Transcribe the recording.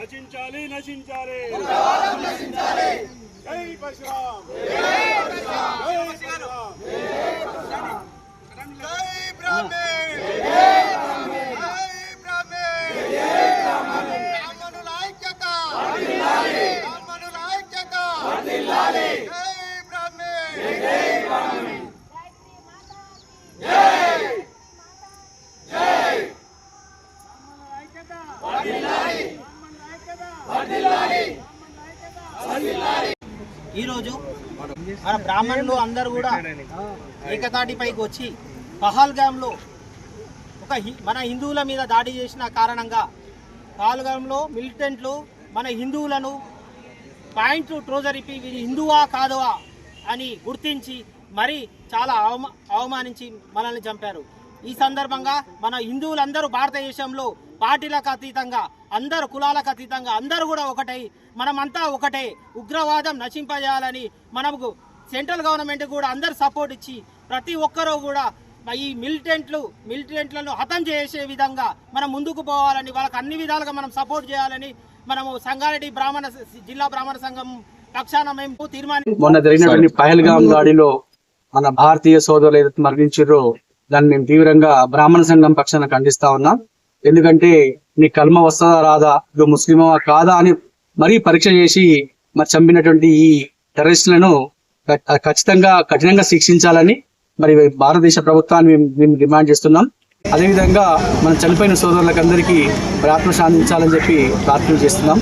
నశించాలి నశించాలి. జై పరశురామ్. ఈరోజు మన బ్రాహ్మణులు అందరూ కూడా ఏకతాటిపైకి వచ్చి పహల్గామ్లో ఒక మన హిందువుల మీద దాడి చేసిన కారణంగా పహల్గామ్లో మిలిటెంట్లు మన హిందువులను పాయింట్ ట్రోజర్ ఇప్పి హిందువా కాదువా అని గుర్తించి మరి చాలా అవమా అవమానించి మనల్ని చంపారు. ఈ సందర్భంగా మన హిందువులందరూ భారతదేశంలో పార్టీలకు అతీతంగా అందరు కులాలకు అతీతంగా అందరూ కూడా ఒకటై మనమంతా ఒకటే ఉగ్రవాదం నశింపజేయాలని మనకు సెంట్రల్ గవర్నమెంట్ కూడా అందరు సపోర్ట్ ఇచ్చి ప్రతి ఒక్కరూ కూడా ఈ మిలిటెంట్లు మిలిటెంట్లను హతం చేసే విధంగా మనం ముందుకు పోవాలని వాళ్ళకి అన్ని విధాలుగా మనం సపోర్ట్ చేయాలని మనము సంగారెడ్డి బ్రాహ్మణ జిల్లా బ్రాహ్మణ సంఘం పక్షాన మేము తీర్మానం మొన్న జరిగినటువంటి పహల్గాం దాడిలో మన భారతీయ సోదరులు ఏదైతే మరణించారో దాన్ని మేము తీవ్రంగా బ్రాహ్మణ సంఘం పక్షాన ఖండిస్తా ఉన్నాం. ఎందుకంటే నీ కల్మ వస్తుందా రాదా? ఇది ముస్లిమా కాదా అని మరీ పరీక్ష చేసి మరి చంపినటువంటి ఈ టెర్రరిస్టులను ఖచ్చితంగా కఠినంగా శిక్షించాలని మరి భారతదేశ ప్రభుత్వాన్ని మేము మేము డిమాండ్ చేస్తున్నాం. అదేవిధంగా మన చనిపోయిన సోదరులకు అందరికీ ఆత్మ శాంతించాలని చెప్పి ప్రార్థన చేస్తున్నాం.